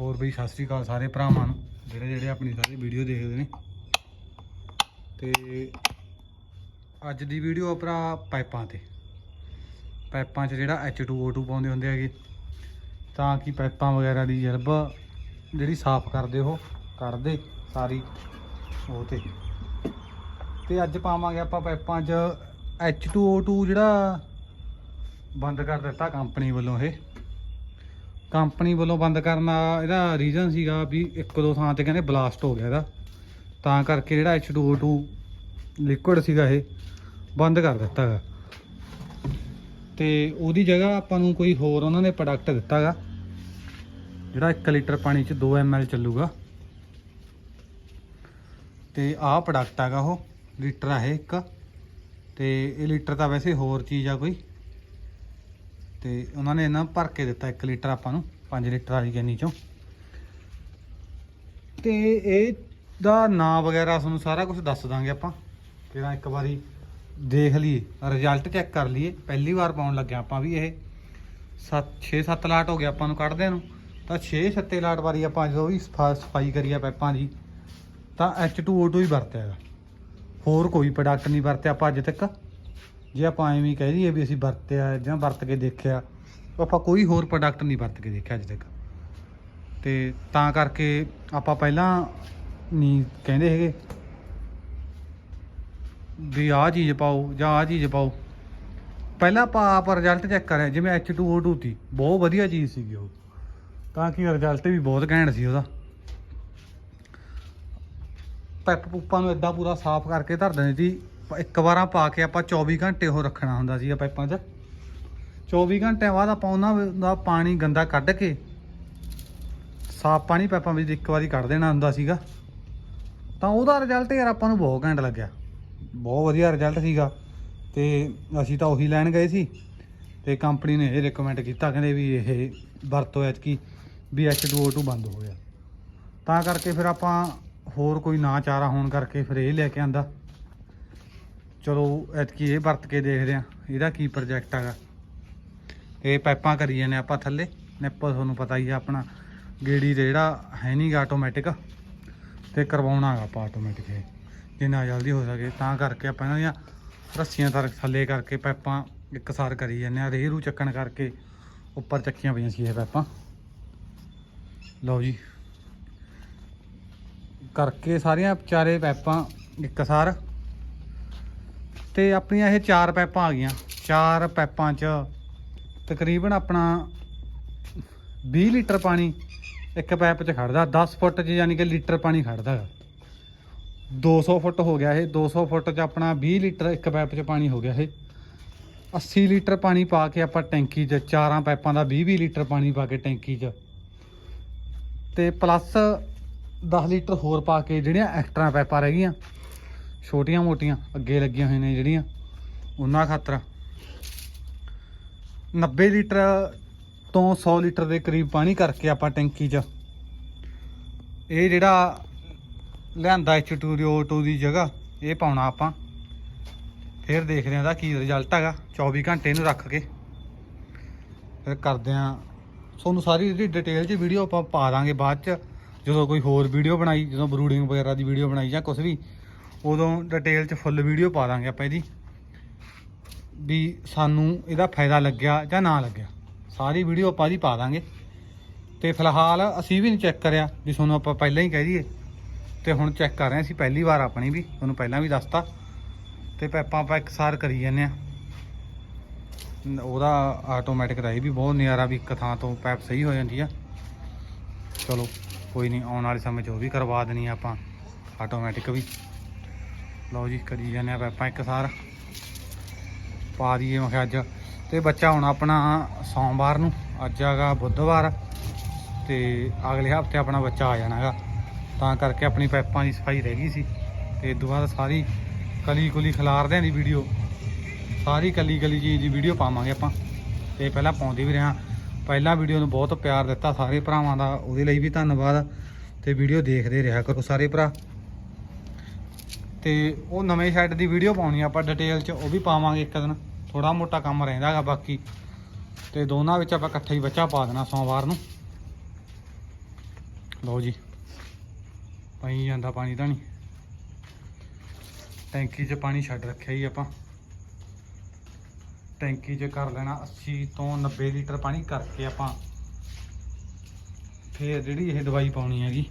ਹੋਰ ਬਈ ਸਤਿ ਸ੍ਰੀ ਅਕਾਲ ਸਾਰੇ ਭਰਾਵਾਂ ਨੂੰ। ਜਿਹੜੇ ਜਿਹੜੇ ਆਪਣੀ ਸਾਰੀ ਵੀਡੀਓ ਦੇਖਦੇ ਨੇ। ਤੇ ਅੱਜ ਦੀ ਵੀਡੀਓ ਭਰਾ ਪਾਈਪਾਂ ਤੇ। ਪਾਈਪਾਂ 'ਚ ਜਿਹੜਾ H2O2 ਪਾਉਂਦੇ ਹੁੰਦੇ ਹੈਗੇ। ਤਾਂ ਕਿ ਪਾਈਪਾਂ ਵਗੈਰਾ ਦੀ ਜਰਬ ਜਿਹੜੀ ਸਾਫ਼ ਕਰਦੇ ਉਹ ਕਰਦੇ ਸਾਰੀ ਉਹ ਤੇ। ਤੇ ਅੱਜ ਪਾਵਾਂਗੇ ਆਪਾਂ ਪਾਈਪਾਂ 'ਚ H2O2 ਜਿਹੜਾ ਬੰਦ ਕਰ ਦਿੱਤਾ ਕੰਪਨੀ ਵੱਲੋਂ ਇਹ। ਕੰਪਨੀ ਵੱਲੋਂ ਬੰਦ ਕਰਨ ਦਾ ਇਹਦਾ ਰੀਜ਼ਨ ਸੀਗਾ ਵੀ ਇੱਕ ਦੋ ਥਾਂ ਤੇ ਕਹਿੰਦੇ ਬਲਾਸਟ ਹੋ ਗਿਆ ਇਹਦਾ। ਤਾਂ ਕਰਕੇ ਜਿਹੜਾ H2O2 ਲਿਕੁਇਡ ਸੀਗਾ ਇਹ ਬੰਦ ਕਰ ਦਿੱਤਾ ਗਾ। ਤੇ ਉਹਦੀ ਜਗ੍ਹਾ ਆਪਾਂ ਨੂੰ ਕੋਈ ਹੋਰ ਉਹਨਾਂ ਨੇ ਪ੍ਰੋਡਕਟ ਦਿੱਤਾ ਹੈਗਾ ਜਿਹੜਾ 1 ਲੀਟਰ ਪਾਣੀ 'ਚ 2 ml ਚੱਲੂਗਾ। ਤੇ ਆਹ ਪ੍ਰੋਡਕਟ ਹੈਗਾ ਉਹ, ਲੀਟਰ ਆ ਇਹ ਇੱਕ। ਤੇ ਇਹ ਲੀਟਰ ਤਾਂ ਵੈਸੇ ਹੋਰ ਚੀਜ਼ ਆ ਕੋਈ। ਤੇ ਉਹਨਾਂ ਨੇ ਇਹਨਾਂ ਭਰ ਕੇ ਦਿੱਤਾ 1 ਲੀਟਰ ਆਪਾਂ ਨੂੰ 5 ਲੀਟਰ ਵਾਲੀ ਗੈਨੀ ਚੋਂ। ਤੇ ਇਹ ਦਾ ਨਾਂ ਵਗੈਰਾ ਤੁਹਾਨੂੰ ਸਾਰਾ ਕੁਝ ਦੱਸ ਦਾਂਗੇ ਆਪਾਂ। ਕਿਹੜਾ ਇੱਕ ਵਾਰੀ ਦੇਖ ਲਈਏ ਰਿਜ਼ਲਟ ਚੈੱਕ ਕਰ ਲਈਏ। ਪਹਿਲੀ ਵਾਰ ਪਾਉਣ ਲੱਗਿਆ ਆਪਾਂ ਵੀ ਇਹ। 7 6-7 ਲਾਟ ਹੋ ਗਿਆ ਆਪਾਂ ਨੂੰ ਕੱਢਦਿਆਂ ਨੂੰ। ਤਾਂ 6-7 ਲਾਟ ਵਾਰੀ ਆਪਾਂ ਜਦੋਂ ਵੀ ਸਫਾ- ਸਫ਼ਾਈ ਕਰੀ ਆ ਪਾਈਪਾਂ ਦੀ, ਤਾਂ H2O2 ਹੀ ਵਰਤਿਆ ਹੈਗਾ। ਹੋਰ ਕੋਈ ਪ੍ਰੋਡਕਟ ਨਹੀਂ ਵਰਤਿਆ ਆਪਾਂ ਅੱਜ ਤੱਕ। ਜੇ ਆਪਾਂ ਐਵੇਂ ਕਹਿ ਦਈਏ ਵੀ ਅਸੀਂ ਵਰਤਿਆ ਜਾਂ ਵਰਤ ਕੇ ਦੇਖਿਆ ਆਪਾਂ ਕੋਈ ਹੋਰ ਪ੍ਰੋਡਕਟ ਨਹੀਂ ਵਰਤ ਕੇ ਦੇਖਿਆ ਅੱਜ ਤੱਕ। ਤੇ ਤਾਂ ਕਰਕੇ ਆਪਾਂ ਪਹਿਲਾਂ ਨਹੀਂ ਕਹਿੰਦੇ ਹੈਗੇ ਵੀ ਆਹ ਚੀਜ਼ ਪਾਓ ਜਾਂ ਆਹ ਚੀਜ਼ ਪਾਓ। ਪਹਿਲਾਂ ਆਪਾਂ ਆਪ ਰਿਜ਼ਲਟ ਚੈੱਕ ਕਰਿਆ, ਜਿਵੇਂ H2O2 ਸੀ ਬਹੁਤ ਵਧੀਆ ਚੀਜ਼ ਸੀਗੀ ਉਹ। ਤਾਂ ਕਿ ਰਿਜ਼ਲਟ ਵੀ ਬਹੁਤ ਘੈਂਟ ਸੀ ਉਹਦਾ। ਪੈਪ ਪੁੱਪਾਂ ਨੂੰ ਇਦਾਂ ਪੂਰਾ ਸਾਫ਼ ਕਰਕੇ ਧਰ ਦਿੰਦੇ ਸੀ ਪ- ਇੱਕ ਵਾਰਾਂ ਪਾ ਕੇ ਆਪਾਂ 24 ਘੰਟੇ ਉਹ ਰੱਖਣਾ ਹੁੰਦਾ ਸੀ ਪਾਈਪਾਂ 'ਚ। 24 ਘੰਟਿਆਂ ਬਾਅਦ ਆਪਾਂ ਉਹਨਾਂ ਦਾ ਪਾਣੀ ਗੰਦਾ ਕੱਢ ਕੇ, ਸਾਫ਼ ਪਾਣੀ ਪਾਈਪਾਂ ਵਿੱਚ ਇੱਕ ਵਾਰੀ ਕੱਢ ਦੇਣਾ ਹੁੰਦਾ ਸੀਗਾ। ਤਾਂ ਉਹਦਾ ਰਿਜ਼ਲਟ ਯਾਰ ਆਪਾਂ ਨੂੰ ਬਹੁਤ ਘੈਂਟ ਲੱਗਿਆ। ਬਹੁਤ ਵਧੀਆ ਰਿਜ਼ਲਟ ਸੀਗਾ। ਤੇ ਅਸੀਂ ਤਾਂ ਉਹੀ ਲੈਣ ਗਏ ਸੀ। ਤੇ ਕੰਪਨੀ ਨੇ ਇਹ ਰეკਮੈਂਡ ਕੀਤਾ, ਕਹਿੰਦੇ ਵੀ ਇਹ ਵਰਤੋ ਐਤਕੀ ਵੀ H2O2 ਬੰਦ ਹੋ ਗਿਆ। ਤਾਂ ਕਰਕੇ ਫਿਰ ਆਪਾਂ ਹੋਰ ਕੋਈ ਨਾ ਚਾਰਾ ਹੋਣ ਕਰਕੇ ਫਿਰ ਇਹ ਲੈ ਕੇ ਆਂਦਾ। ਚਲੋ ਐਤਕੀ ਇਹ ਵਰਤ ਕੇ ਦੇਖਦੇ ਆ ਇਹਦਾ ਕੀ ਪ੍ਰੋਜੈਕਟ ਹੈਗਾ। ਇਹ ਪਾਈਪਾਂ ਕਰੀ ਜਾਂਦੇ ਆਪਾਂ ਥੱਲੇ, ਨਿੱਪਲ ਤੁਹਾਨੂੰ ਪਤਾ ਹੀ ਆ ਆਪਣਾ, ਗੇੜੀ ਤੇ ਜਿਹੜਾ ਹੈ ਨਹੀਂਗਾ ਆਟੋਮੈਟਿਕ ਤੇ ਕਰਵਾਉਣਾ ਹੈਗਾ ਆਪਾਂ ਆਟੋਮੈਟਿਕ ਇਹ, ਜਿੰਨਾ ਜਲਦੀ ਹੋ ਸਕੇ, ਤਾਂ ਕਰਕੇ ਆਪਾਂ ਇਹਨਾਂ ਦੀਆਂ ਰੱਸੀਆਂ ਤਰ ਥੱਲੇ ਕਰਕੇ ਪਾਈਪਾਂ ਇੱਕਸਾਰ ਕਰੀ ਜਾਂਦੇ ਆ ਰੇਰੂ ਚੱਕਣ ਕਰਕੇ ਉੱਪਰ ਚੱਕੀਆਂ ਪਈਆਂ ਸੀ ਇਹ ਪਾਈਪਾਂ। ਲਓ ਜੀ, ਕਰਕੇ ਸਾਰੀਆਂ ਚਾਰੇ ਪਾਈਪਾਂ ਇੱਕਸਾਰ ਤੇ ਆਪਣੀਆਂ ਇਹ ਚਾਰ ਪਾਈਪਾਂ ਆ ਗਈਆਂ। ਚਾਰ ਪੈਪਾਂ 'ਚ ਤਕਰੀਬਨ ਆਪਣਾ 20 ਲੀਟਰ ਪਾਣੀ ਇੱਕ ਪੈਪ 'ਚ ਖੜਦਾ। 10 ਫੁੱਟ 'ਚ ਯਾਨੀ ਕਿ ਲੀਟਰ ਪਾਣੀ ਖੜਦਾ ਹੈਗਾ 200 ਫੁੱਟ ਹੋ ਗਿਆ ਇਹ। 200 ਫੁੱਟ 'ਚ ਆਪਣਾ 20 ਲੀਟਰ ਇੱਕ ਪੈਪ 'ਚ ਪਾਣੀ ਹੋ ਗਿਆ ਇਹ। 80 ਲੀਟਰ ਪਾਣੀ ਪਾ ਕੇ ਆਪਾਂ ਟੈਂਕੀ 'ਚ, ਚਾਰਾਂ ਪਾਈਪਾਂ ਦਾ 20 20 ਲੀਟਰ ਪਾਣੀ ਪਾ ਕੇ ਟੈਂਕੀ 'ਚ। ਤੇ ਪਲੱਸ 10 ਲੀਟਰ ਹੋਰ ਪਾ ਕੇ ਜਿਹੜੀਆਂ ਐਕਸਟਰਾ ਪਾਈਪਾਂ ਰਹਿ ਗਈਆਂ ਛੋਟੀਆਂ ਮੋਟੀਆਂ ਅੱਗੇ ਲੱਗੀਆਂ ਹੋਈਆਂ ਨੇ ਜਿਹੜੀਆਂ, ਉਹਨਾਂ ਖਾਤਰ 90 ਲੀਟਰ ਤੋਂ 100 ਲੀਟਰ ਦੇ ਕਰੀਬ ਪਾਣੀ ਕਰਕੇ ਆਪਾਂ ਟੈਂਕੀ 'ਚ ਇਹ ਜਿਹੜਾ ਲਿਆਂਦਾ H2O2 ਦੀ ਜਗ੍ਹਾ, ਇਹ ਪਾਉਣਾ ਆਪਾਂ। ਫਿਰ ਦੇਖਦੇ ਹਾਂ ਦਾ ਕੀ ਰਿਜ਼ਲਟ ਹੈਗਾ 24 ਘੰਟੇ ਇਹਨੂੰ ਰੱਖ ਕੇ। ਫਿਰ ਕਰਦੇ ਹਾਂ। ਤੁਹਾਨੂੰ ਸਾਰੀ ਜਿਹੜੀ ਡਿਟੇਲ 'ਚ ਵੀਡੀਓ ਆਪਾਂ ਪਾ ਦਾਂਗੇ ਬਾਅਦ 'ਚ। ਜਦੋਂ ਕੋਈ ਹੋਰ ਵੀਡੀਓ ਬਣਾਈ, ਜਦੋਂ ਬਰੂਡਿੰਗ ਵਗੈਰਾ ਦੀ ਵੀਡੀਓ ਬਣਾਈ ਜਾਂ ਕੁਝ ਵੀ ਉਦੋਂ ਡਿਟੇਲ 'ਚ ਫੁੱਲ ਵੀਡੀਓ ਪਾ ਦਾਂਗੇ ਆਪਾਂ ਇਹਦੀ, ਵੀ ਸਾਨੂੰ ਇਹਦਾ ਫਾਇਦਾ ਲੱਗਿਆ ਜਾਂ ਨਾ ਲੱਗਿਆ। ਸਾਰੀ ਵੀਡੀਓ ਆਪਾਂ ਇਹਦੀ ਪਾ ਦਾਂਗੇ। ਤੇ ਫਿਲਹਾਲ ਅਸੀਂ ਵੀ ਨਹੀਂ ਚੈੱਕ ਕਰਿਆ, ਵੀ ਤੁਹਾਨੂੰ ਆਪਾਂ ਪਹਿਲਾਂ ਹੀ ਕਹਿ ਦਈਏ। ਤੇ ਹੁਣ ਚੈੱਕ ਕਰ ਰਹੇ ਹਾਂ ਅਸੀਂ ਪਹਿਲੀ ਵਾਰ ਆਪਣੀ ਵੀ, ਤੁਹਾਨੂੰ ਪਹਿਲਾਂ ਵੀ ਦੱਸਤਾ। ਤੇ ਪੈਪਾਂ ਆਪਾਂ ਇਕਸਾਰ ਕਰੀ ਜਾਂਦੇ ਆ ਉਹਦਾ ਆਟੋਮੈਟਿਕ ਦਾ ਇਹ ਵੀ ਬਹੁਤ ਨਿਆਰਾ ਵੀ ਇੱਕ ਥਾਂ ਤੋਂ ਪੈਪ ਸਹੀ ਹੋ ਜਾਂਦੀ ਆ। ਚਲੋ, ਕੋਈ ਨਹੀਂ ਆਉਣ ਵਾਲੇ ਸਮੇਂ 'ਚ ਉਹ ਵੀ ਕਰਵਾ ਦੇਣੀ ਆਪਾਂ ਆਟੋਮੈਟਿਕ ਵੀ। ਲਓ ਜੀ, ਕਰੀ ਜਾਂਦੇ ਆ ਪੈਪਾਂ ਇਕਸਾਰ ਪਾ ਦਈਏ ਮੈਂ ਕਿਹਾ ਅੱਜ। ਤੇ ਬੱਚਾ ਹੁਣ ਆਪਣਾ ਸੋਮਵਾਰ ਨੂੰ, ਅੱਜ ਹੈਗਾ ਬੁੱਧਵਾਰ। ਤੇ ਅਗਲੇ ਹਫ਼ਤੇ ਆਪਣਾ ਬੱਚਾ ਆ ਜਾਣਾਗਾ ਤਾਂ ਕਰਕੇ ਆਪਣੀ ਪੈਪਾਂ ਦੀ ਸਫ਼ਾਈ ਰਹਿ ਗਈ ਸੀ। ਤੇ ਇਸ ਤੋਂ ਬਾਅਦ ਸਾਰੀ ਕਲੀ ਕੁਲੀ ਖਿਲਾਰਦਿਆਂ ਦੀ ਵੀਡੀਓ। ਸਾਰੀ ਕਲੀ ਕਲੀ ਚੀਜ਼ ਦੀ ਵੀਡੀਓ ਪਾਵਾਂਗੇ ਆਪਾਂ। ਤੇ ਪਹਿਲਾਂ ਪਾਉਂਦੇ ਵੀ ਰਿਹਾ। ਪਹਿਲਾਂ ਵੀਡੀਓ ਨੂੰ ਬਹੁਤ ਪਿਆਰ ਦਿੱਤਾ ਸਾਰੇ ਭਰਾਵਾਂ ਦਾ। ਉਹਦੇ ਲਈ ਵੀ ਧੰਨਵਾਦ। ਤੇ ਵੀਡੀਓ ਦੇਖਦੇ ਰਿਹਾ ਕਰੋ ਸਾਰੇ ਭਰਾ। ਤੇ ਉਹ ਨਵੇਂ ਸ਼ੈਡ ਦੀ ਵੀਡੀਓ ਪਾਉਣੀ ਆਪਾਂ ਡਿਟੇਲ 'ਚ, ਉਹ ਵੀ ਪਾਵਾਂਗੇ ਇੱਕ ਦਿਨ। ਥੋੜਾ ਮੋਟਾ ਕੰਮ ਰਹਿੰਦਾਗਾ ਬਾਕੀ। ਤੇ ਦੋਨਾਂ ਵਿੱਚ ਆਪਾਂ ਇਕੱਠੇ ਹੀ ਬੱਚਾ ਪਾ ਦੇਣਾ ਸੋਮਵਾਰ ਨੂੰ। ਲਓ ਜੀ। ਪਈ ਜਾਂਦਾ ਪਾਣੀ ਤਾਂ ਨਹੀਂ ਟੈਂਕੀ 'ਚ ਪਾਣੀ ਛੱਡ ਰੱਖਿਆ ਹੀ ਆਪਾਂ। ਟੈਂਕੀ 'ਚ ਕਰ ਲੈਣਾ 80 ਤੋਂ 90 ਲੀਟਰ ਪਾਣੀ ਕਰਕੇ ਆਪਾਂ। ਫੇਰ ਜਿਹੜੀ ਇਹ ਦਵਾਈ ਪਾਉਣੀ ਹੈਗੀ।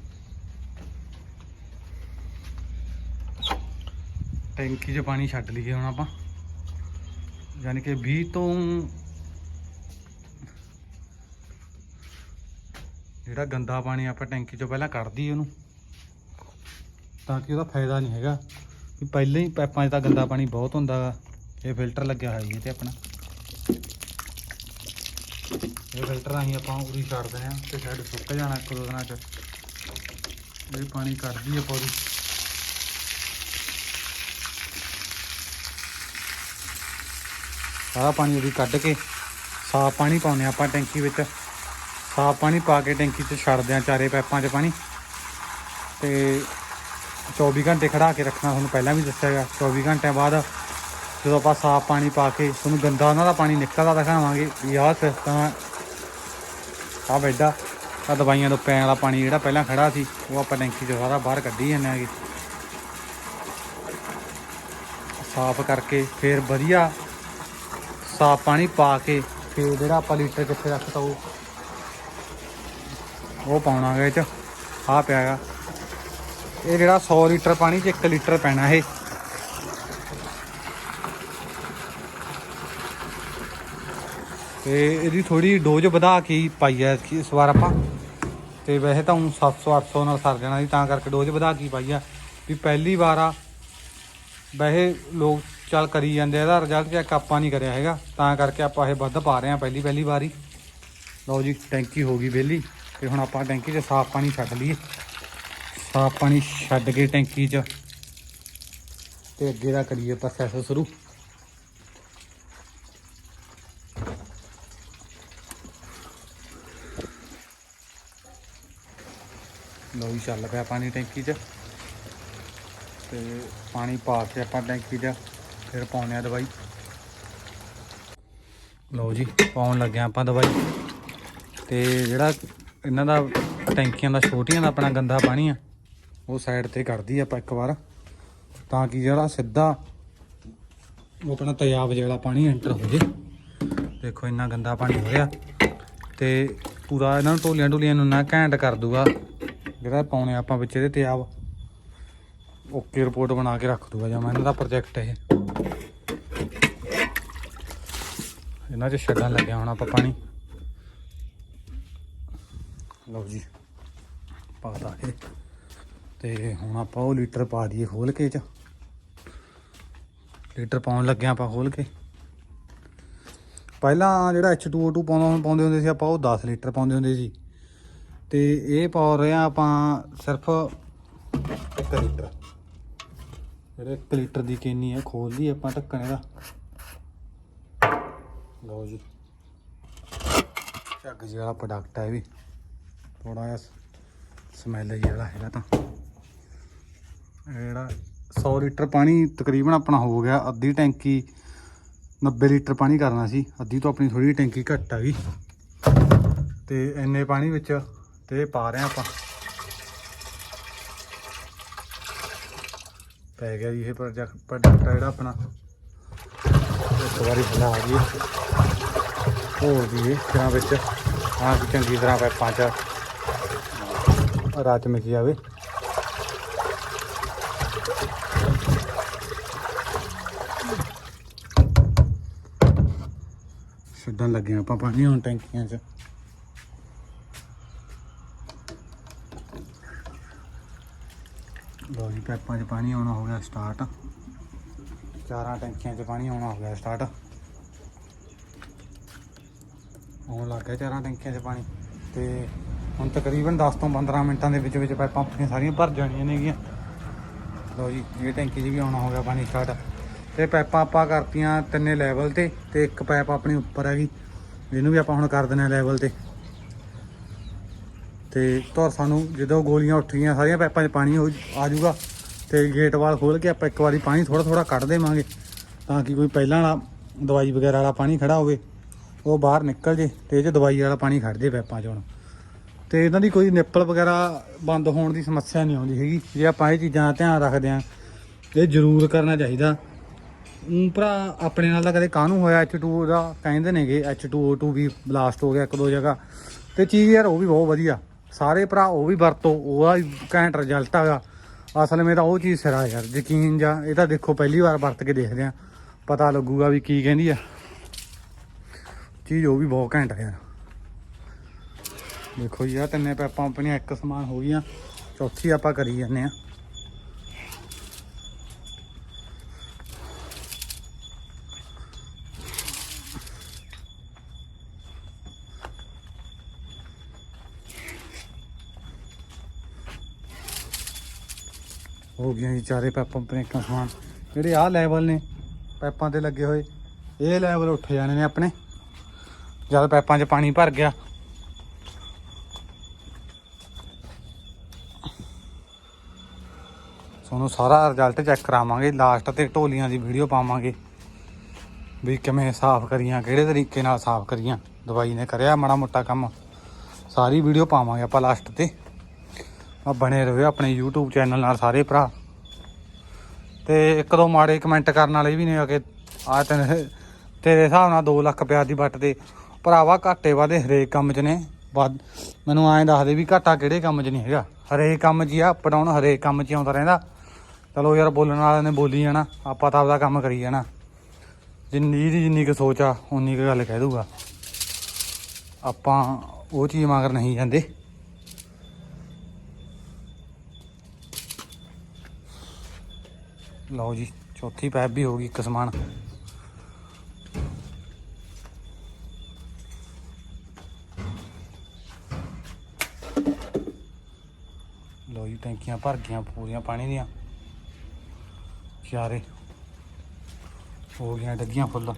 ਟੈਂਕੀ 'ਚ ਪਾਣੀ ਛੱਡ ਲਈਏ ਹੁਣ ਆਪਾਂ। ਯਾਨੀ ਕਿ 20 ਤੋਂ ਜਿਹੜਾ ਗੰਦਾ ਪਾਣੀ ਆਪਾਂ ਟੈਂਕੀ 'ਚੋਂ ਪਹਿਲਾਂ ਕੱਢ ਦਈਏ ਉਹਨੂੰ, ਤਾਂ ਕਿ ਉਹਦਾ ਫਾਇਦਾ ਨਹੀਂ ਹੈਗਾ। ਵੀ ਪਹਿਲਾਂ ਹੀ ਪਾਈਪਾਂ 'ਚ ਤਾਂ ਗੰਦਾ ਪਾਣੀ ਬਹੁਤ ਹੁੰਦਾ ਗਾ। ਇਹ ਫਿਲਟਰ ਲੱਗਿਆ ਹੋਇਆ ਜੀ ਤੇ ਆਪਣਾ। ਇਹ ਫਿਲਟਰ ਰਾਹੀਂ ਆਪਾਂ ਉਰੀ ਛੱਡਦੇ ਆ ਤੇ ਸਾਈਡ ਸੁੱਕ ਜਾਣਾ ਇੱਕ ਦੋ ਦਿਨਾਂ 'ਚ। ਇਹ ਪਾਣੀ ਕੱਢਦੀ ਆ ਪੌੜੀ ਸਾਰਾ ਪਾਣੀ ਉਹਦੀ ਕੱਢ ਕੇ ਸਾਫ਼ ਪਾਣੀ ਪਾਉਂਦੇ ਆਪਾਂ ਟੈਂਕੀ ਵਿੱਚ। ਸਾਫ਼ ਪਾਣੀ ਪਾ ਕੇ ਟੈਂਕੀ 'ਚ ਛੱਡਦੇ ਆ ਚਾਰੇ ਪਾਈਪਾਂ 'ਚ ਪਾਣੀ। ਤੇ 24 ਘੰਟੇ ਖੜਾ ਕੇ ਰੱਖਣਾ ਤੁਹਾਨੂੰ ਪਹਿਲਾਂ ਵੀ ਦੱਸਿਆ ਗਿਆ। 24 ਘੰਟਿਆਂ ਬਾਅਦ ਜਦੋਂ ਆਪਾਂ ਸਾਫ਼ ਪਾਣੀ ਪਾ ਕੇ ਤੁਹਾਨੂੰ ਗੰਦਾ ਉਹਨਾਂ ਦਾ ਪਾਣੀ ਨਿਕਲਦਾ ਦਿਖਾਵਾਂਗੇ ਯਾਦ ਤਾਂ ਆ ਆਹ ਬੈਡਾ ਆ ਦਵਾਈਆਂ ਤੋਂ ਪੈਣ ਵਾਲਾ ਪਾਣੀ ਜਿਹੜਾ ਪਹਿਲਾਂ ਖੜਾ ਸੀ, ਉਹ ਆਪਾਂ ਟੈਂਕੀ 'ਚ ਸਾਰਾ ਬਾਹਰ ਕੱਢੀ ਜਾਂਦੇ ਆਗੇ ਸਾਫ਼ ਕਰਕੇ ਫਿਰ ਵਧੀਆ ਸਾਫ਼ ਪਾਣੀ ਪਾ ਕੇ ਫਿਰ ਜਿਹੜਾ ਆਪਾਂ ਲੀਟਰ ਕਿੱਥੇ ਰੱਖਤਾ ਉਹ ਉਹ ਪਾਉਣਾ ਗਾ ਇਹ ਚ। ਆ ਪਿਆਗਾ। ਇਹ ਜਿਹੜਾ 100 ਲੀਟਰ ਪਾਣੀ ਚ 1 ਲੀਟਰ ਪੈਣਾ ਇਹ। ਤੇ ਇਹਦੀ ਥੋੜੀ ਡੋਜ਼ ਵਧਾ ਕੇ ਪਾਈ ਐ ਇਸ ਵਾਰ ਆਪਾਂ। ਤੇ ਵੈਸੇ ਤਾਂ ਹੁਣ 700 800 ਨਾਲ ਸਰ ਜਾਣਾ ਸੀ, ਤਾਂ ਕਰਕੇ ਡੋਜ਼ ਵਧਾ ਕੇ ਪਾਈ ਆ। ਵੀ ਪਹਿਲੀ ਵਾਰ ਆ। ਵੈਸੇ ਲੋਕ ਚੱਲ ਕਰੀ ਜਾਂਦੇ ਆ, ਇਹਦਾ ਰਿਜ਼ਲਟ ਚੈੱਕ ਆਪਾਂ ਨਹੀਂ ਕਰਿਆ ਹੈਗਾ। ਤਾਂ ਕਰਕੇ ਆਪਾਂ ਇਹ ਵੱਧ ਪਾ ਰਹੇ ਆ ਪਹਿਲੀ ਪਹਿਲੀ ਵਾਰੀ। ਲਓ ਜੀ ਟੈਂਕੀ ਹੋ ਗਈ ਵਿਹਲੀ ਤੇ ਹੁਣ ਆਪਾਂ ਟੈਂਕੀ 'ਚ ਸਾਫ਼ ਪਾਣੀ ਛੱਡ ਲਈਏ। ਸਾਫ਼ ਪਾਣੀ ਛੱਡ ਕੇ ਟੈਂਕੀ 'ਚ ਤੇ ਅੱਗੇ ਦਾ ਕਰੀਏ ਪ੍ਰੋਸੈਸ ਸ਼ੁਰੂ। ਲਓ ਜੀ ਚੱਲ ਪਿਆ ਪਾਣੀ ਟੈਂਕੀ 'ਚ। ਤੇ ਪਾਣੀ ਪਾ ਕੇ ਆਪਾਂ ਟੈਂਕੀ 'ਚ ਫਿਰ ਪਾਉਣੇ ਆ ਦਵਾਈ। ਲਓ ਜੀ, ਪਾਉਣ ਲੱਗਿਆ ਆਪਾਂ ਦਵਾਈ। ਤੇ ਜਿਹੜਾ ਇਹਨਾਂ ਦਾ ਟੈਂਕੀਆਂ ਦਾ ਛੋਟੀਆਂ ਦਾ ਆਪਣਾ ਗੰਦਾ ਪਾਣੀ ਆ, ਉਹ ਸਾਈਡ ਤੇ ਕੱਢਦੀ ਆਪਾਂ ਇੱਕ ਵਾਰ। ਤਾਂ ਕਿ ਜਿਹੜਾ ਸਿੱਧਾ ਉਹ ਆਪਣਾ ਤੇਜ਼ਾਬ ਜਿਹੜਾ ਪਾਣੀ ਐਂਟਰ ਹੋ ਜੇ। ਦੇਖੋ ਇੰਨਾ ਗੰਦਾ ਪਾਣੀ ਹੋ ਰਿਹਾ। ਤੇ ਪੂਰਾ ਇਹਨਾਂ ਨੂੰ ਢੋਲੀਆਂ ਢੋਲੀਆਂ ਨੂੰ ਨਾ ਘੈਂਟ ਕਰ ਦੂਗਾ, ਜਿਹੜਾ ਪਾਉਣੇ ਆਪਾਂ ਵਿੱਚ ਇਹਦੇ ਤੇਜ਼ਾਬ। ਓਕੇ ਰਿਪੋਰਟ ਬਣਾ ਕੇ ਰੱਖ ਦੂਗਾ ਜਾਂ ਮੈਂ। ਇਹਨਾਂ ਦਾ ਪ੍ਰੋਜੈਕਟ ਇਹ। ਇਹਨਾਂ 'ਚ ਛੱਡਣ ਲੱਗਿਆ ਹੁਣ ਆਪਾਂ ਪਾਣੀ। ਲਓ ਜੀ, ਪਾ ਇਹ। ਤੇ ਹੁਣ ਆਪਾਂ ਉਹ ਲੀਟਰ ਪਾ ਦਈਏ ਖੋਲ ਕੇ ਚ। ਲੀਟਰ ਪਾਉਣ ਲੱਗਿਆ ਆਪਾਂ ਖੋਲ ਕੇ। ਪਹਿਲਾਂ ਜਿਹੜਾ H2O2 ਪਾਉਂਦਾ ਪਾਉਂਦੇ ਹੁੰਦੇ ਸੀ ਆਪਾਂ, ਉਹ 10 ਲੀਟਰ ਪਾਉਂਦੇ ਹੁੰਦੇ ਸੀ। ਤੇ ਇਹ ਪਾ ਰਹੇ ਆ ਆਪਾਂ ਸਿਰਫ 1 ਲੀਟਰ। ਜਿਹੜੇ 1 ਲੀਟਰ ਦੀ ਕੇਨੀ ਹੈ ਖੋਲ ਲਈ ਆਪਾਂ ਢੱਕਣ ਇਹਦਾ। ਲਓ ਜੀ। ਝੱਗ ਜਿਹੀ ਵਾਲਾ ਪ੍ਰੋਡਕਟ ਹੈ ਇਹ ਵੀ। ਥੋੜਾ ਜਿਹਾ ਸਮੈਲ ਜਿਹੜਾ ਹੈਗਾ ਤਾਂ। ਜਿਹੜਾ 100 ਲੀਟਰ ਪਾਣੀ ਤਕਰੀਬਨ ਆਪਣਾ ਹੋ ਗਿਆ। ਅੱਧੀ ਟੈਂਕੀ 90 ਲੀਟਰ ਪਾਣੀ ਕਰਨਾ ਸੀ। ਅੱਧੀ ਤੋਂ ਆਪਣੀ ਥੋੜੀ ਟੈਂਕੀ ਘੱਟ ਆ ਗਈ। ਤੇ ਇੰਨੇ ਪਾਣੀ ਵਿੱਚ ਤੇ ਪਾ ਰਹੇ ਆਪਾਂ। ਪੈ ਗਿਆ ਜੀ ਇਹ ਪ੍ਰੋਜੈਕਟ ਪ੍ਰੋਡਕਟ ਜਿਹੜਾ ਆਪਣਾ। ਇੱਕ ਵਾਰੀ ਹਿਲਾ ਦਈਏ ਹੋਰ ਦਈਏ ਕਿਰਾਂ ਵਿੱਚ। ਆਹ ਕਿ ਚੰਗੀ ਤਰ੍ਹਾਂ ਪੈਪਾਂ 'ਚ ਰਾਤ ਮਿਕ ਜਾਵੇ ਛੱਡਣ ਲੱਗੇ ਆਪਾਂ ਪਾਣੀ ਹੁਣ ਟੈਂਕੀਆਂ 'ਚ। ਲੋ ਜੀ, ਪੈਪਾਂ 'ਚ ਪਾਣੀ ਆਉਣਾ ਹੋ ਗਿਆ ਸਟਾਰਟ ਚਾਰਾਂ ਟੈਂਕੀਆਂ 'ਚ ਪਾਣੀ ਆਉਣਾ ਹੋ ਗਿਆ ਸਟਾਰਟ ਆਉਣ ਲੱਗ ਗਿਆ ਚਾਰਾਂ ਟੈਂਕੀਆਂ 'ਚ ਪਾਣੀ। ਤੇ ਹੁਣ ਤਕਰੀਬਨ 10 ਤੋਂ 15 ਮਿੰਟਾਂ ਦੇ ਵਿੱਚ ਵਿੱਚ ਪਾਈਪਾਂ ਆਪਣੀਆਂ ਸਾਰੀਆਂ ਭਰ ਜਾਣੀਆਂ ਨੇਗੀਆਂ। ਲੋ ਜੀ, ਇਹ ਟੈਂਕੀ 'ਚ ਵੀ ਆਉਣਾ ਹੋ ਗਿਆ ਪਾਣੀ ਸਟਾਰਟ ਤੇ ਪਾਈਪਾਂ ਆਪਾਂ ਕਰਤੀਆਂ ਤਿੰਨੇ ਲੈਵਲ ਤੇ ਤੇ ਇੱਕ ਪਾਈਪ ਆਪਣੀ ਉੱਪਰ ਹੈਗੀ। ਇਹਨੂੰ ਵੀ ਆਪਾਂ ਹੁਣ ਕਰ ਦਿੰਦੇ ਆ ਲੈਵਲ ਤੇ। ਤੇ ਧੁਰ ਸਾਨੂੰ ਜਦੋਂ ਗੋਲੀਆਂ ਉੱਠ ਗਈਆਂ ਸਾਰੀਆਂ ਪਾਈਪਾਂ 'ਚ ਪਾਣੀ ਹੋ ਆ ਜਾਊਗਾ। ਤੇ ਗੇਟ ਵਾਲ ਖੋਲ ਕੇ ਆਪਾਂ ਇੱਕ ਵਾਰੀ ਪਾਣੀ ਥੋੜਾ ਥੋੜਾ ਕੱਢ ਦੇਵਾਂਗੇ ਤਾਂ ਕਿ ਕੋਈ ਪਹਿਲਾਂ ਵਾਲਾ ਦਵਾਈ ਵਗੈਰਾ ਵਾਲਾ ਪਾਣੀ ਖੜਾ ਹੋਵੇ, ਉਹ ਬਾਹਰ ਨਿਕਲ ਜੇ ਤੇ ਇਹ 'ਚ ਦਵਾਈ ਵਾਲਾ ਪਾਣੀ ਖੜ ਜੇ ਪੈਪਾਂ 'ਚ ਹੁਣ। ਤੇ ਇਹਨਾਂ ਦੀ ਕੋਈ ਨਿੱਪਲ ਵਗੈਰਾ ਬੰਦ ਹੋਣ ਦੀ ਸਮੱਸਿਆ ਨਹੀਂ ਆਉਂਦੀ ਹੈਗੀ। ਜੇ ਆਪਾਂ ਇਹ ਚੀਜ਼ਾਂ ਦਾ ਧਿਆਨ ਰੱਖਦੇ ਆਂ ਇਹ ਜ਼ਰੂਰ ਕਰਨਾ ਚਾਹੀਦਾ। ਭਰਾ, ਆਪਣੇ ਨਾਲ ਤਾਂ ਕਦੇ ਕਾਹਨੂੰ ਹੋਇਆ H2O ਦਾ? ਕਹਿੰਦੇ ਨੇਗੇ H2O2 ਵੀ ਬਲਾਸਟ ਹੋ ਗਿਆ ਇੱਕ ਦੋ ਜਗ੍ਹਾ। ਤੇ ਚੀਜ਼ ਯਾਰ ਉਹ ਵੀ ਬਹੁਤ ਵਧੀਆ। ਸਾਰੇ ਭਰਾ ਉਹ ਵੀ ਵਰਤੋ ਉਹਦਾ ਘੈਂਟ ਰਿਜ਼ਲਟ ਆਗਾ ਅਸਲ ਵਿੱਚ ਤਾਂ ਉਹ ਚੀਜ਼ ਸਿਰਾ ਯਾਰ, ਯਕੀਨ ਜਾਂ, ਇਹ ਤਾਂ ਦੇਖੋ ਪਹਿਲੀ ਵਾਰ ਵਰਤ ਕੇ ਦੇਖਦੇ ਆ ਪਤਾ ਲੱਗੂਗਾ ਵੀ ਕੀ ਕਹਿੰਦੀ ਆ। ਚੀਜ਼ ਉਹ ਵੀ ਬਹੁਤ ਘੈਂਟ ਆ ਯਾਰ। ਦੇਖੋ ਜੀ ਤਿੰਨੇ ਪੈਪਾਂ ਆਪਣੀਆਂ ਇੱਕ ਸਮਾਨ ਹੋ ਗਈਆਂ। ਚੌਥੀ ਆਪਾਂ ਕਰੀ ਜਾਂਦੇ ਆ ਹੋ ਗਈਆਂ ਜੀ ਚਾਰੇ ਪੈਪਾਂ ਬ੍ਰੇਕਾਂ ਸਮਾਨ। ਜਿਹੜੇ ਆਹ ਲੈਵਲ ਨੇ, ਪੈਪਾਂ ਤੇ ਲੱਗੇ ਹੋਏ, ਇਹ ਲੈਵਲ ਉੱਠ ਜਾਣੇ ਨੇ ਆਪਣੇ। ਜਦ ਪੈਪਾਂ 'ਚ ਪਾਣੀ ਭਰ ਗਿਆ। ਤੁਹਾਨੂੰ ਸਾਰਾ ਰਿਜ਼ਲਟ ਚੈੱਕ ਕਰਾਵਾਂਗੇ ਲਾਸਟ ਤੇ ਢੋਲੀਆਂ ਦੀ ਵੀਡੀਓ ਪਾਵਾਂਗੇ। ਵੀ ਕਿਵੇਂ ਸਾਫ਼ ਕਰੀਆਂ, ਕਿਹੜੇ ਤਰੀਕੇ ਨਾਲ ਸਾਫ਼ ਕਰੀਆਂ। ਦਵਾਈ ਨੇ ਕਰਿਆ ਮਾੜਾ ਮੋਟਾ ਕੰਮ। ਸਾਰੀ ਵੀਡੀਓ ਪਾਵਾਂਗੇ ਆਪਾਂ ਲਾਸਟ ਤੇ। ਆ ਬਣੇ ਰਹੋ ਆਪਣੇ YouTube ਚੈਨਲ ਨਾਲ ਸਾਰੇ ਭਰਾ। ਤੇ ਇੱਕ ਦੋ ਮਾੜੇ ਕਮੈਂਟ ਕਰਨ ਵਾਲੇ ਵੀ ਨੇ ਆ ਕਿ, ਆ ਤੈਨੂੰ ਤੇਰੇ ਹਿਸਾਬ ਨਾਲ 2 ਲੱਖ ਪਿਆ ਦੀ ਵੱਟ ਤੇ ਭਰਾਵਾ ਘਾਟੇ ਵਾਦੇ ਹਰੇਕ ਕੰਮ 'ਚ ਨੇ। ਵੱਧ, ਮੈਨੂੰ ਐਂ ਦੱਸ ਦੇ ਵੀ ਘਾਟਾ ਕਿਹੜੇ ਕੰਮ 'ਚ ਨਹੀਂ ਹੈਗਾ। ਹਰੇਕ ਕੰਮ 'ਚ ਹੀ ਆ ਅਪ ਡਾਊਨ ਹਰੇਕ ਕੰਮ 'ਚ ਹੀ ਆਉਂਦਾ ਰਹਿੰਦਾ। ਚਲੋ ਯਾਰ ਬੋਲਣ ਵਾਲਿਆਂ ਨੇ ਬੋਲੀ ਜਾਣਾ, ਆਪਾਂ ਤਾਂ ਆਪਦਾ ਕੰਮ ਕਰੀ ਜਾਣਾ। ਜਿੰਨੀ ਦੀ ਜਿੰਨੀ ਕੁ ਸੋਚ ਆ ਉਨੀ ਕੁ ਗੱਲ ਕਹਿ ਦੂਗਾ। ਆਪਾਂ ਉਹ ਚੀਜ਼ ਮਗਰ ਨਹੀਂ ਜਾਂਦੇ। ਲਓ ਜੀ, ਚੌਥੀ ਪੈਪ ਵੀ ਹੋ ਗਈ ਇੱਕ ਸਮਾਨ। ਲਓ ਜੀ, ਟੈਂਕੀਆਂ ਭਰ ਗਈਆਂ, ਪੂਰੀਆਂ ਪਾਣੀ ਦੀਆਂ। ਚਾਰੇ ਹੋ ਗਈਆਂ, ਡੱਗੀਆਂ ਫੁੱਲ।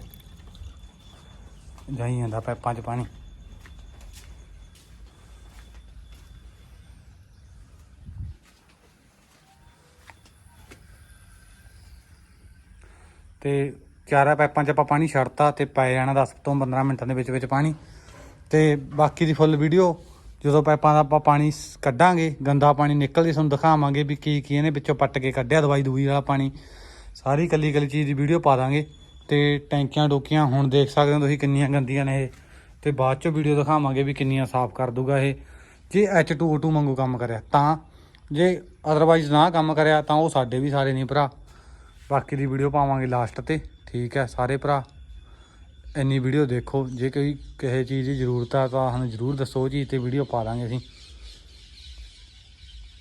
ਜਾਈ ਜਾਂਦਾ ਪੈਪਾਂ 'ਚ ਪਾਣੀ। ਤੇ ਚਾਰਾ ਪਾਈਪਾਂ 'ਚ ਆਪਾਂ ਪਾਣੀ ਛੱਡਤਾ ਤੇ ਪੈ ਜਾਣਾ 10 ਤੋਂ 15 ਮਿੰਟਾਂ ਦੇ ਵਿੱਚ ਵਿੱਚ ਪਾਣੀ। ਤੇ ਬਾਕੀ ਦੀ ਫੁੱਲ ਵੀਡੀਓ, ਜਦੋਂ ਪਾਈਪਾਂ ਦਾ ਆਪਾਂ ਪਾਣੀ ਕੱਢਾਂਗੇ, ਗੰਦਾ ਪਾਣੀ ਨਿਕਲਦੀ ਤੁਹਾਨੂੰ ਦਿਖਾਵਾਂਗੇ ਵੀ ਕੀ ਕੀ ਇਹਨੇ ਵਿੱਚੋਂ ਪੱਟ ਕੇ ਕੱਢਿਆ ਦਵਾਈ ਦੂਈ ਵਾਲਾ ਪਾਣੀ। ਸਾਰੀ ਕੱਲੀ ਕੱਲੀ ਚੀਜ਼ ਦੀ ਵੀਡੀਓ ਪਾ ਦਾਂਗੇ ਤੇ ਟੈਂਕੀਆਂ ਡੋਕੀਆਂ, ਹੁਣ ਦੇਖ ਸਕਦੇ ਹੋ ਤੁਸੀਂ ਕਿੰਨੀਆਂ ਗੰਦੀਆਂ ਨੇ ਇਹ। ਤੇ ਬਾਅਦ ਚੋਂ ਵੀਡੀਓ ਦਿਖਾਵਾਂਗੇ ਵੀ ਕਿੰਨੀਆਂ ਸਾਫ਼ ਕਰ ਦੂਗਾ ਇਹ। ਜੇ H2O2 ਵਾਂਗੂ ਕੰਮ ਕਰਿਆ, ਤਾਂ ਜੇ ਅਦਰਵਾਈਜ਼ ਨਾ ਕੰਮ ਕਰਿਆ, ਤਾਂ ਉਹ ਸਾਡੇ ਵੀ ਸਾਰੇ ਨਹੀਂ ਭਰਾ। ਬਾਕੀ ਦੀ ਵੀਡੀਓ ਪਾਵਾਂਗੇ ਲਾਸਟ ਤੇ, ਠੀਕ ਹੈ ਸਾਰੇ ਭਰਾ। ਇੰਨੀ ਵੀਡੀਓ ਦੇਖੋ, ਜੇ ਕੋਈ ਕਿਸੇ ਚੀਜ਼ ਦੀ ਜ਼ਰੂਰਤ ਆ ਤਾਂ ਸਾਨੂੰ ਜ਼ਰੂਰ ਦੱਸੋ ਉਹ ਚੀਜ਼ ਤੇ ਵੀਡੀਓ ਪਾ ਦਾਂਗੇ ਅਸੀਂ।